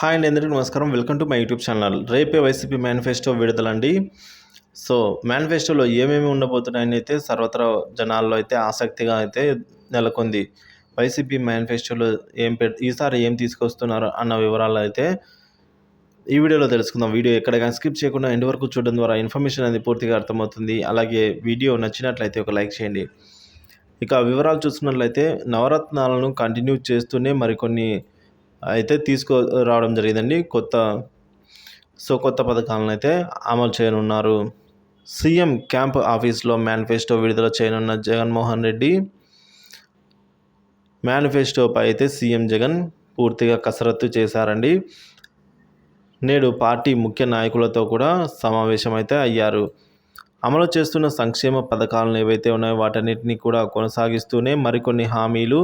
Hi అండి అందరికీ నమస్కారం. Welcome to my YouTube channel. రేపే వైసీపీ మేనిఫెస్టో విడుదలండి. సో మేనిఫెస్టోలో ఏమేమి ఉండబోతున్నాయని అయితే సర్వత్రా జనాల్లో అయితే ఆసక్తిగా అయితే నెలకొంది. వైసీపీ మేనిఫెస్టోలో ఏం పె ఈసారి ఏం తీసుకొస్తున్నారు అన్న వివరాలు అయితే ఈ వీడియోలో తెలుసుకుందాం. వీడియో ఎక్కడ కానీ స్కిప్ చేయకుండా ఎండ్ వరకు చూడడం ద్వారా ఇన్ఫర్మేషన్ అనేది పూర్తిగా అర్థమవుతుంది. అలాగే వీడియో నచ్చినట్లయితే ఒక లైక్ చేయండి. ఇక వివరాలు చూసుకున్నట్లయితే నవరత్నాలను కంటిన్యూ చేస్తూనే మరికొన్ని అయితే తీసుకు రావడం జరిగిందండి. కొత్త సో కొత్త పథకాలను అయితే అమలు చేయనున్నారు. సీఎం క్యాంప్ ఆఫీస్లో మేనిఫెస్టో విడుదల చేయనున్న జగన్మోహన్ రెడ్డి మేనిఫెస్టోపై అయితే సీఎం జగన్ పూర్తిగా కసరత్తు చేశారండి. నేడు పార్టీ ముఖ్య నాయకులతో కూడా సమావేశం అయితే అయ్యారు. అమలు చేస్తున్న సంక్షేమ పథకాలను ఏవైతే ఉన్నాయో వాటన్నిటిని కూడా కొనసాగిస్తూనే మరికొన్ని హామీలు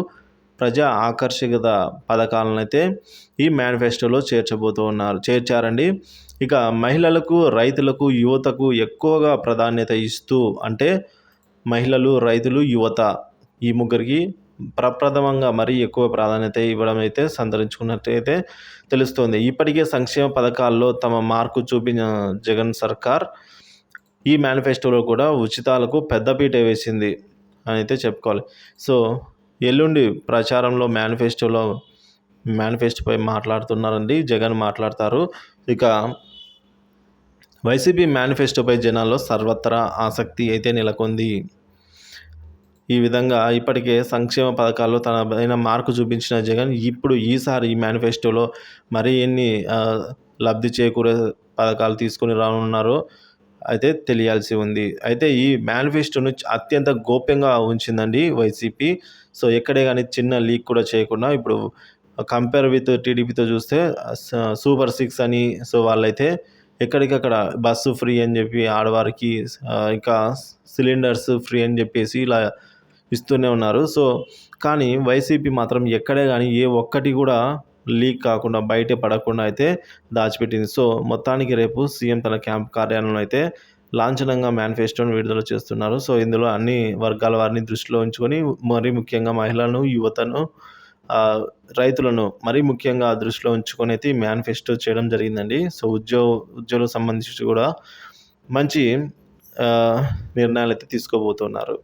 ప్రజా ఆకర్షిత పథకాలను అయితే ఈ మేనిఫెస్టోలో చేర్చబోతూ ఉన్నారు చేర్చారండి. ఇక మహిళలకు రైతులకు యువతకు ఎక్కువగా ప్రాధాన్యత ఇస్తూ అంటే మహిళలు రైతులు యువత ఈ ముగ్గురికి ప్రప్రథమంగా మరీ ఎక్కువ ప్రాధాన్యత ఇవ్వడం అయితే సంతరించుకున్నట్టయితే తెలుస్తోంది. ఇప్పటికే సంక్షేమ పథకాల్లో తమ మార్కు చూపిన జగన్ సర్కార్ ఈ మేనిఫెస్టోలో కూడా ఉచితాలకు పెద్దపీట వేసింది అని అయితే చెప్పుకోవాలి. సో ఎల్లుండి ప్రచారంలో మేనిఫెస్టోలో మేనిఫెస్టోపై మాట్లాడుతున్నారండి. జగన్ మాట్లాడతారు. ఇక వైసీపీ మేనిఫెస్టోపై జనాల్లో సర్వత్రా ఆసక్తి అయితే నెలకొంది. ఈ విధంగా ఇప్పటికే సంక్షేమ పథకాల్లో తన మార్కు చూపించిన జగన్ ఇప్పుడు ఈసారి ఈ మేనిఫెస్టోలో మరి ఎన్ని లబ్ధి చేకూరే పథకాలు తీసుకుని రానున్నారో. అయితే తెలియాల్సి ఉంది. అయితే ఈ మేనిఫెస్టోను అత్యంత గోప్యంగా ఉంచిందండి వైసీపీ. సో ఎక్కడే కానీ చిన్న లీక్ కూడా చేయకుండా ఇప్పుడు కంపేర్ విత్ టీడీపీతో చూస్తే సూపర్ సిక్స్ అని సో వాళ్ళైతే ఎక్కడికక్కడ బస్సు ఫ్రీ అని చెప్పి ఆడవారికి ఇంకా సిలిండర్స్ ఫ్రీ అని చెప్పేసి ఇలా ఇస్తూనే ఉన్నారు. సో కానీ వైసీపీ మాత్రం ఎక్కడే కానీ ఏ ఒక్కటి కూడా లీక్ కాకుండా బయట పడకుండా అయితే దాచిపెట్టింది. సో మొత్తానికి రేపు సీఎం తన క్యాంప్ కార్యాలయంలో అయితే లాంఛనంగా మేనిఫెస్టోను విడుదల చేస్తున్నారు. సో ఇందులో అన్ని వర్గాల వారిని దృష్టిలో ఉంచుకొని మరీ ముఖ్యంగా మహిళలను యువతను రైతులను మరీ ముఖ్యంగా దృష్టిలో ఉంచుకొని అయితే మేనిఫెస్టో చేయడం జరిగిందండి. సో ఉద్యోగ ఉద్యోగులకు సంబంధించి కూడా మంచి నిర్ణయాలు అయితే తీసుకోబోతున్నారు.